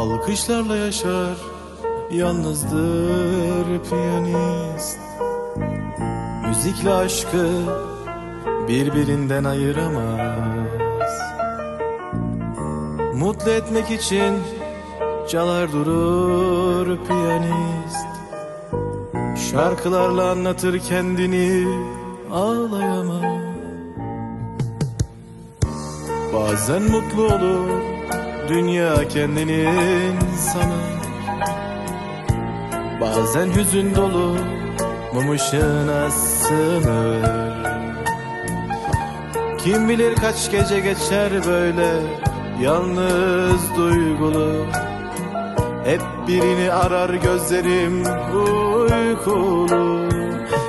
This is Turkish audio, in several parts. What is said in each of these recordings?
Alkışlarla yaşar Yalnızdır piyanist. Müzikle aşkı Birbirinden ayıramaz. Mutlu etmek için Çalar durur piyanist. Şarkılarla anlatır kendini Ağlayamaz. Bazen mutlu olur Dünya kendinin sanır Bazen hüzün dolu Mum ışığına sığınır. Kim bilir kaç gece geçer böyle Yalnız duygulu. Hep birini arar gözlerim uykulu.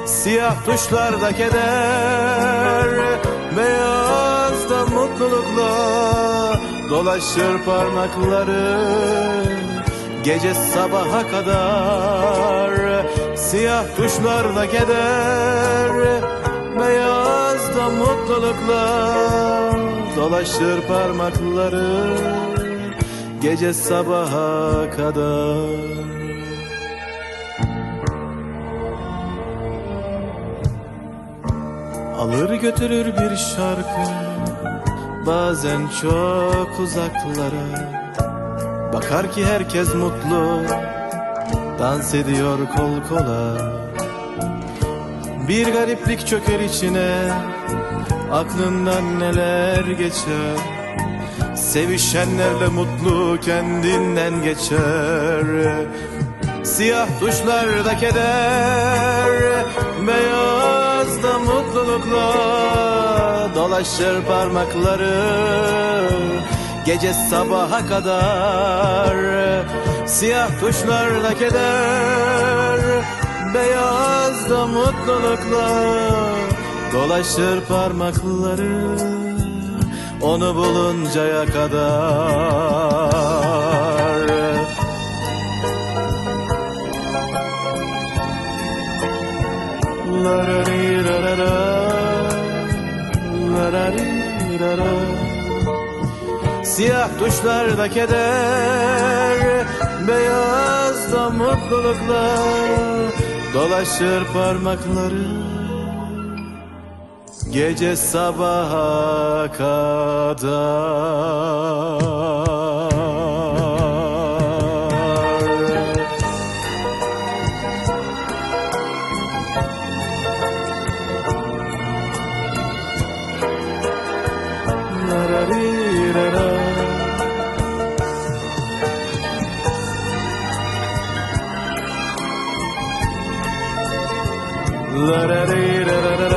Siyah tuşlarda keder Beyaz da mutlulukla Dolaşır parmakları Gece sabaha kadar. Siyah tuşlarda keder Beyaz da mutlulukla Dolaşır parmakları Gece sabaha kadar. Alır götürür bir şarkı Bazen çok uzaklara Bakar ki herkes mutlu Dans ediyor kol kola. Bir gariplik çöker içine Aklından neler geçer? Sevişenlerle mutlu kendinden geçer. Siyah tuşlarda keder Beyaz da mutlulukla Dolaşır parmakları Gece sabaha kadar Siyah tuşlarda keder Beyaz da mutlulukla Dolaşır parmakları Onu buluncaya kadar. Lararirarara, lararirara. Siyah tuşlarda keder Beyaz da mutlulukla Dolaşır parmakları. Gece sabaha kadar La da dee da da da.